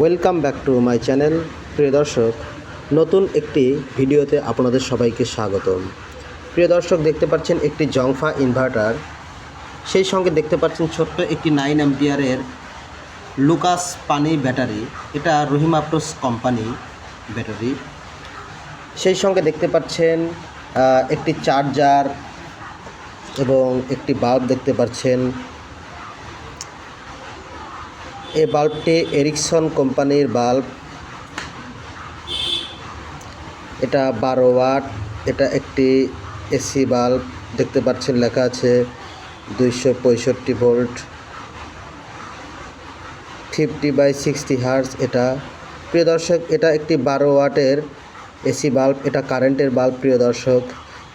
Welcome back to my channel প্রিয় দর্শক। নতুন একটি ভিডিওতে আপনাদের সবাইকে স্বাগতম। প্রিয় দর্শক, দেখতে পাচ্ছেন একটি জংফা ইনভার্টার সেই সঙ্গে দেখতে পাচ্ছেন ছোট্ট একটি নাইন অ্যাম্পিয়ারের লুকাস পানি ব্যাটারি এটা রহিম আপ্রোস কোম্পানি ব্যাটারি সেই সঙ্গে দেখতে পাচ্ছেন একটি চার্জার এবং একটি বাল্ব দেখতে পাচ্ছেন। এই বাল্বটি এরিকসন কোম্পানির বাল্ব। এটা বারো ওয়াট, এটা একটি এসি বাল্ব, দেখতে পাচ্ছেন লেখা আছে দুইশো পঁয়ষট্টি volt. Fifty by sixty hertz এটা। প্রিয় দর্শক, এটা একটি বারো ওয়াটের এসি বাল্ব, এটা কারেন্টের বাল্ব, প্রিয় দর্শক।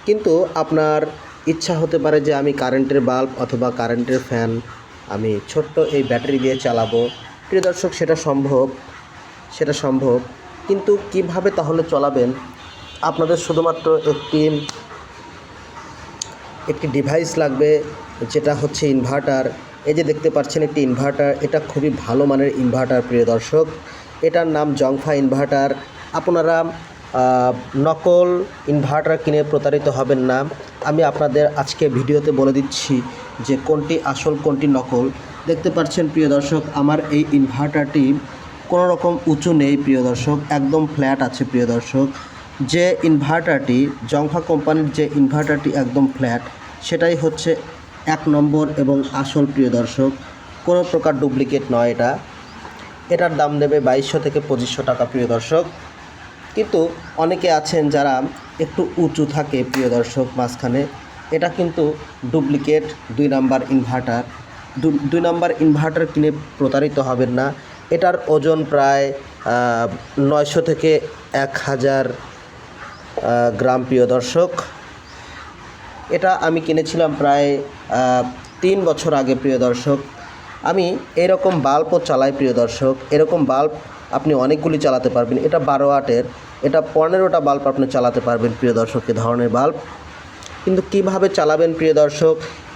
কিন্তু আপনার ইচ্ছা হতে পারে যে আমি কারেন্টের বাল্ব অথবা কারেন্টের ফ্যান আমি ছোট্ট এই ব্যাটারি দিয়ে চালাবো। প্রিয় দর্শক, সেটা সম্ভব সেটা সম্ভব। কিন্তু কীভাবে তাহলে চলাবেন? আপনাদের শুধুমাত্র একটি একটি ডিভাইস লাগবে, যেটা হচ্ছে ইনভার্টার এই যে দেখতে পাচ্ছেন একটি ইনভার্টার এটা খুবই ভালো মানের ইনভার্টার প্রিয় দর্শক। এটার নাম জংফা ইনভার্টার আপনারা নকল ইনভার্টার কিনে প্রতারিত হবেন না। আমি আপনাদের আজকে ভিডিওতে বলে দিচ্ছি যে কোনটি আসল, কোনটি নকল। দেখতে পাচ্ছেন প্রিয় দর্শক, আমার এই ইনভার্টারটি কোনো রকম উঁচু নেই প্রিয় দর্শক, একদম ফ্ল্যাট আছে প্রিয় দর্শক। যে ইনভার্টারটি জংফা কোম্পানির যে ইনভার্টারটি একদম ফ্ল্যাট সেটাই হচ্ছে এক নম্বর এবং আসল প্রিয় দর্শক। কোনো প্রকার ডুপ্লিকেট নয় এটা। এটার দাম দেবে বাইশশো থেকে পঁচিশশো টাকা প্রিয় দর্শক। কিন্তু অনেকে আছেন যারা একটু উঁচু থাকে প্রিয় দর্শক, মাঝখানে। এটা কিন্তু ডুপ্লিকেট দুই নাম্বার ইনভার্টার দুই নাম্বার ইনভার্টার কিনে প্রতারিত হবেন না। এটার ওজন প্রায় নয়শো থেকে এক হাজার গ্রাম, প্রিয় দর্শক। এটা আমি কিনেছিলাম প্রায় তিন বছর আগে, প্রিয় দর্শক। আমি এরকম বাল্বও চালাই, প্রিয় দর্শক। এরকম বাল্ব আপনি অনেকগুলি চালাতে পারবেন। এটা বারো আটের, এটা পনেরোটা বাল্ব আপনি চালাতে পারবেন, প্রিয় দর্শক, এ ধরনের বাল্ব। কিন্তু কীভাবে চালাবেন প্রিয় দর্শক?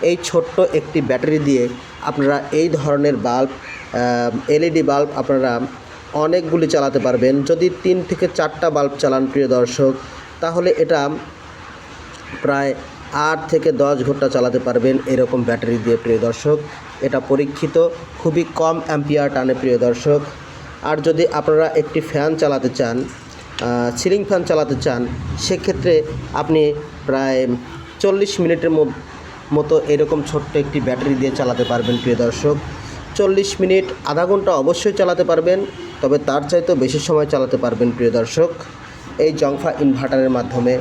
এই ছোট্ট একটি ব্যাটারি দিয়ে আপনারা এই ধরনের বাল্ব এলইডি বাল্ব আপনারা অনেকগুলি চালাতে পারবেন। যদি তিন থেকে চারটা বাল্ব চালান প্রিয় দর্শক, তাহলে এটা প্রায় আট থেকে দশ ঘণ্টা চালাতে পারবেন এরকম ব্যাটারি দিয়ে প্রিয় দর্শক। এটা পরীক্ষিত, খুবই কম অ্যাম্পিয়ার টানে প্রিয় দর্শক। আর যদি আপনারা একটি ফ্যান চালাতে চান সিলিং ফ্যান চালাতে চান, সেক্ষেত্রে আপনি প্রায় চল্লিশ মিনিটের মতো এরকম ছোট্ট একটি ব্যাটারি দিয়ে চালাতে পারবেন, প্রিয় দর্শক। চল্লিশ মিনিট, আধা ঘণ্টা অবশ্যই চালাতে পারবেন, তবে তার চাইতেও বেশি সময় চালাতে পারবেন, প্রিয় দর্শক। এই জংফা ইনভার্টারের মাধ্যমে।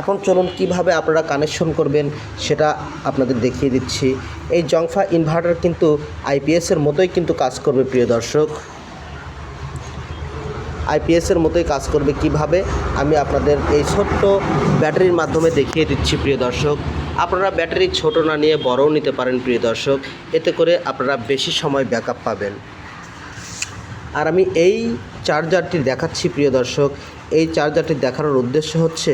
এখন চলুন কীভাবে আপনারা কানেকশন করবেন, সেটা আপনাদের দেখিয়ে দিচ্ছি। এই জংফা ইনভার্টার কিন্তু আইপিএসের মতোই কিন্তু কাজ করবে, প্রিয় দর্শক। আইপিএসের মতোই কাজ করবে কীভাবে, আমি আপনাদের এই ছোট্ট ব্যাটারির মাধ্যমে দেখিয়ে দিচ্ছি, প্রিয় দর্শক। আপনারা ব্যাটারি ছোট না নিয়ে বড়ও নিতে পারেন, প্রিয় দর্শক। এতে করে আপনারা বেশি সময় ব্যাকআপ পাবেন। আর আমি এই চার্জারটি দেখাচ্ছি, প্রিয় দর্শক। এই চার্জারটি দেখানোর উদ্দেশ্য হচ্ছে,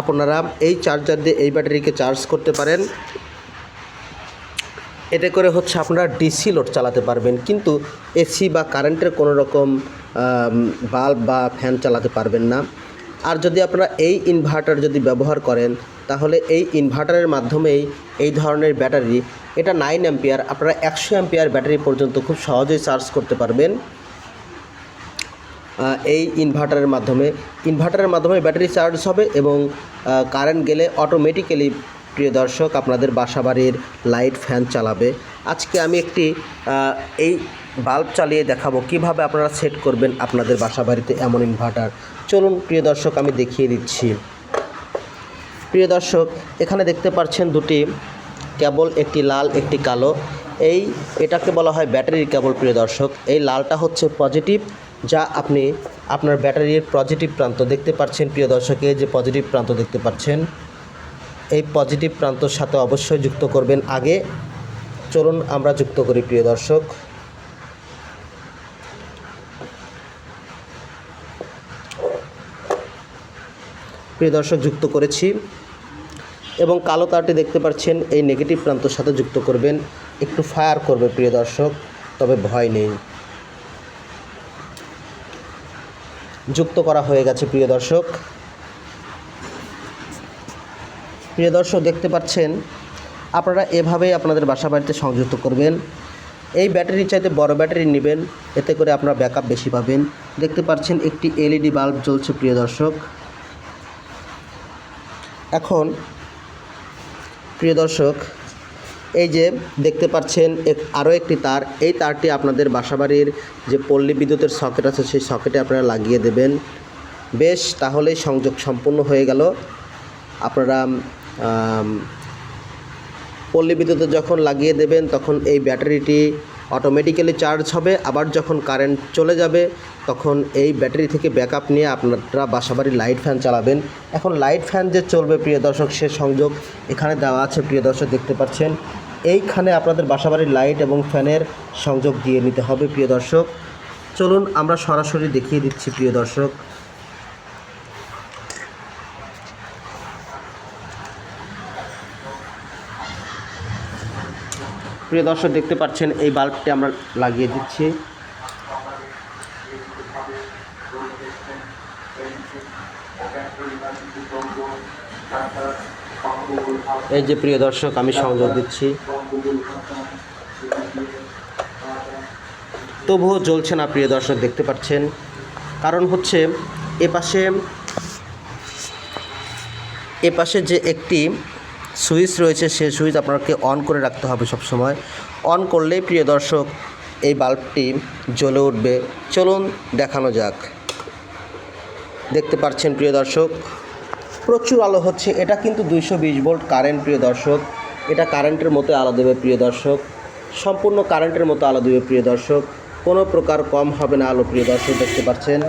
আপনারা এই চার্জার দিয়ে এই ব্যাটারিকে চার্জ করতে পারেন। এতে করে হচ্ছে আপনারা ডিসি লোড চালাতে পারবেন, কিন্তু এসি বা কারেন্টের কোনো রকম বাল্ব বা ফ্যান চালাতে পারবেন না। আর যদি আপনারা এই ইনভার্টার যদি ব্যবহার করেন, তাহলে এই ইনভার্টারের মাধ্যমেই এই ধরনের ব্যাটারি, এটা নাইন অ্যাম্পিয়ার আপনারা একশো অ্যাম্পিয়ার ব্যাটারি পর্যন্ত খুব সহজেই চার্জ করতে পারবেন। এই ইনভার্টারের মাধ্যমে ইনভার্টারের মাধ্যমে ব্যাটারি চার্জ হবে এবং কারেন্ট গেলে অটোমেটিক্যালি প্রিয় দর্শক, আপনাদের বাসাবাড়ির লাইট ফ্যান চালাবে। আজকে আমি একটি এই বাল্ব চালিয়ে দেখাবো কীভাবে আপনারা সেট করবেন আপনাদের বাসাবাড়িতে এমন ইনভার্টার চলুন, প্রিয় দর্শক, আমি দেখিয়ে দিচ্ছি। প্রিয় দর্শক, এখানে দেখতে পাচ্ছেন দুটি কেবল, একটি লাল, একটি কালো। এই, এটাকে বলা হয় ব্যাটারির কেবল, প্রিয় দর্শক। এই লালটা হচ্ছে পজিটিভ যা আপনি আপনার ব্যাটারির পজিটিভ প্রান্ত দেখতে পাচ্ছেন। প্রিয় দর্শক যে পজিটিভ প্রান্ত দেখতে পাচ্ছেন এই পজিটিভ প্রান্তর সাথে অবশ্যই যুক্ত করবেন। আগে চলুন আমরা যুক্ত করি, প্রিয় দর্শক। প্রিয় দর্শক, যুক্ত করেছি এবং কালো তারটি দেখতে পাচ্ছেন, এই নেগেটিভ প্রান্তর সাথে যুক্ত করবেন। একটু ফায়ার করবে, প্রিয় দর্শক, তবে ভয় নেই। যুক্ত করা হয়ে গেছে, প্রিয় দর্শক। প্রিয় দর্শক, দেখতে পাচ্ছেন, আপনারা এভাবেই আপনাদের বাসা বাড়িতে সংযুক্ত করবেন। এই ব্যাটারি চাইতে বড় ব্যাটারি নেবেন, এতে করে আপনারা ব্যাকআপ বেশি পাবেন। দেখতে পাচ্ছেন, একটি এলইডি বাল্ব জ্বলছে, প্রিয় দর্শক। এখন, প্রিয় দর্শক, এই যে দেখতে পাচ্ছেন, এক, আরও একটি তার। এই তারটি আপনাদের বাসাবাড়ির যে পল্লী বিদ্যুতের সকেট আছে, সেই সকেটে আপনারা লাগিয়ে দেবেন। বেশ, তাহলেই সংযোগ সম্পূর্ণ হয়ে গেল। আপনারা পল্লী বিদ্যুতে যখন লাগিয়ে দেবেন, তখন এই ব্যাটারিটি অটোমেটিক্যালি চার্জ হবে। আবার যখন কারেন্ট চলে যাবে, তখন এই ব্যাটারি থেকে ব্যাকআপ নিয়ে আপনারা বাসাবাড়ির লাইট ফ্যান চালাবেন। এখন লাইট ফ্যান যে চলবে, প্রিয় দর্শক, সে সংযোগ এখানে দেওয়া আছে। প্রিয় দর্শক, দেখতে পাচ্ছেন, এইখানে আপনাদের বাসাবাড়ির লাইট এবং ফ্যানের সংযোগ দিয়ে নিতে হবে, প্রিয় দর্শক। চলুন আমরা সরাসরি দেখিয়ে দিচ্ছি, প্রিয় দর্শক। প্রিয় দর্শক, দেখতে পাচ্ছেন, এই বাল্বটি আমরা লাগিয়ে দিচ্ছি। এই যে প্রিয় দর্শক, আমি সংযোগ দিচ্ছি। তবুও জ্বলছে না, প্রিয় দর্শক, দেখতে পাচ্ছেন। কারণ হচ্ছে, এ পাশে এ পাশে যে একটি সুইচ রয়েছে সেই সুইচ আপনাকে অন করে রাখতে হবে সব সময় অন করলেই প্রিয় দর্শক, এই বাল্বটি জ্বলে উঠবে। চলুন দেখানো যাক। দেখতে পাচ্ছেন প্রিয় দর্শক, প্রচুর আলো হচ্ছে। এটা কিন্তু দুইশো বিশ ভোল্ট কারেন্ট, প্রিয় দর্শক। এটা কারেন্টের মতো আলো দেবে, প্রিয় দর্শক। সম্পূর্ণ কারেন্টের মতো আলো দেবে, প্রিয় দর্শক। কোনো প্রকার কম হবে না আলো, প্রিয় দর্শক, দেখতে পাচ্ছেন।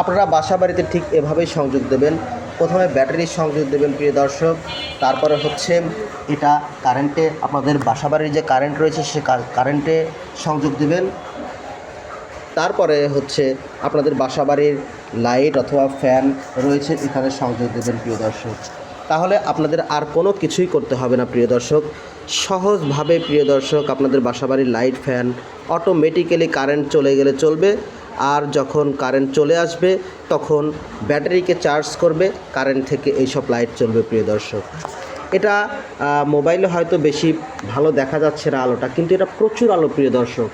আপনারা বাসা বাড়িতে ঠিক এভাবেই সংযোগ দেবেন। প্রথমে ব্যাটারির সংযোগ দেবেন প্রিয় দর্শক। তারপরে হচ্ছে এটা কারেন্টে আপনাদের বাসা বাড়ির যে কারেন্ট রয়েছে সে কারেন্টে সংযোগ দেবেন। তারপরে হচ্ছে আপনাদের বাসা বাড়ির লাইট অথবা ফ্যান রয়েছে, এখানে সংযোগ দেবেন প্রিয় দর্শক। তাহলে আপনাদের আর কোনো কিছুই করতে হবে না প্রিয় দর্শক। সহজভাবে প্রিয় দর্শক, আপনাদের বাসা বাড়ির লাইট, ফ্যান অটোমেটিক্যালি কারেন্ট চলে গেলে চলবে। আর যখন কারেন্ট চলে আসবে, তখন ব্যাটারিকে চার্জ করবে কারেন্ট থেকে এইসব লাইট চলবে, প্রিয় দর্শক। এটা মোবাইলে হয়তো বেশি ভালো দেখা যাচ্ছে না আলোটা, কিন্তু এটা প্রচুর আলো, প্রিয় দর্শক।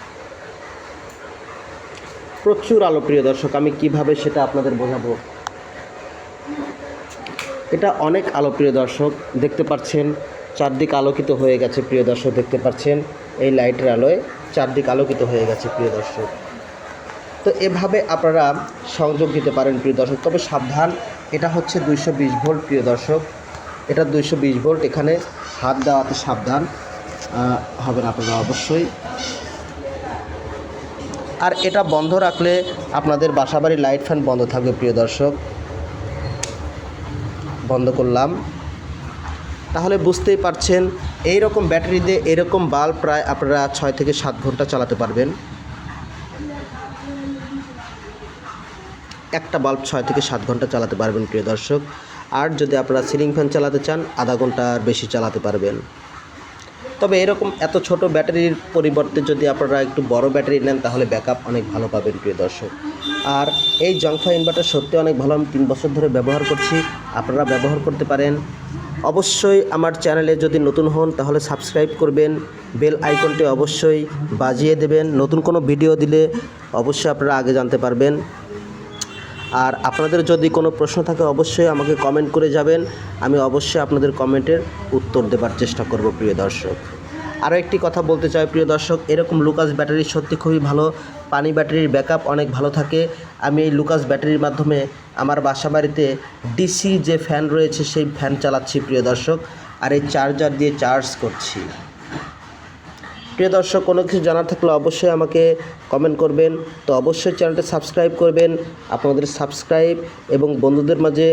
প্রচুর আলো, প্রিয় দর্শক, আমি কীভাবে সেটা আপনাদের বোঝাবো? এটা অনেক আলো, প্রিয় দর্শক, দেখতে পাচ্ছেন, চারদিক আলোকিত হয়ে গেছে, প্রিয় দর্শক, দেখতে পাচ্ছেন, এই লাইটের আলোয় চারদিক আলোকিত হয়ে গেছে, প্রিয় দর্শক। তো এভাবে আপনারা সংযোগ দিতে পারেন, প্রিয় দর্শক। তবে সাবধান, এটা হচ্ছে দুইশো বিশ ভোল্ট, প্রিয় দর্শক। এটা দুইশো বিশ ভোল্ট, এখানে হাত দেওয়াতে সাবধান। হবেন আপনারা অবশ্যই। আর এটা বন্ধ রাখলে আপনাদের বাসাবাড়ির লাইট ফ্যান বন্ধ থাকবে, প্রিয় দর্শক। বন্ধ করলাম। তাহলে বুঝতেই পারছেন এই রকম ব্যাটারি দিয়ে এরকম বাল্ব প্রায় আপনারা ছয় থেকে সাত ঘণ্টা চালাতে পারবেন। একটা বাল্ব ছয় থেকে সাত ঘণ্টা চালাতে পারবেন, প্রিয় দর্শক। আর যদি আপনারা সিলিং ফ্যান চালাতে চান, আধা ঘণ্টা আর বেশি চালাতে পারবেন। তবে এরকম এত ছোট ব্যাটারির পরিবর্তে যদি আপনারা একটু বড় ব্যাটারি নেন, তাহলে ব্যাকআপ অনেক ভালো পাবেন, প্রিয় দর্শক। আর এই জংফা ইনভার্টার সত্যি অনেক ভালো, আমি তিন বছর ধরে ব্যবহার করছি, আপনারা ব্যবহার করতে পারেন। অবশ্যই আমার চ্যানেলে যদি নতুন হন, তাহলে সাবস্ক্রাইব করবেন, বেল আইকনটি অবশ্যই বাজিয়ে দেবেন। নতুন কোনো ভিডিও দিলে অবশ্যই আপনারা আগে জানতে পারবেন। আর আপনাদের যদি কোনো প্রশ্ন থাকে, অবশ্যই আমাকে কমেন্ট করে যাবেন। আমি অবশ্যই আপনাদের কমেন্টের উত্তর দেবার চেষ্টা করব, প্রিয় দর্শক। আরও একটি কথা বলতে চাই, প্রিয় দর্শক, এরকম লুকাস ব্যাটারি সত্যি খুবই ভালো। পানি ব্যাটারির ব্যাকআপ অনেক ভালো থাকে। আমি এই লুকাস ব্যাটারির মাধ্যমে আমার বাসা বাড়িতে ডিসি যে ফ্যান রয়েছে, সেই ফ্যান চালাচ্ছি, প্রিয় দর্শক। আর এই চার্জার দিয়ে চার্জ করছি। প্রিয় দর্শক, কোনো কিছু জানার থাকলে অবশ্যই আমাকে কমেন্ট করবেন। তো অবশ্যই চ্যানেলটা সাবস্ক্রাইব করবেন, আপনাদের সাবস্ক্রাইব এবং বন্ধুদের মাঝে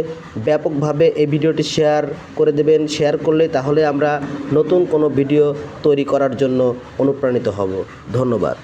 ব্যাপকভাবে এই ভিডিওটি শেয়ার করে দেবেন। শেয়ার করলে তাহলে আমরা নতুন কোনো ভিডিও তৈরি করার জন্য অনুপ্রাণিত হব। ধন্যবাদ।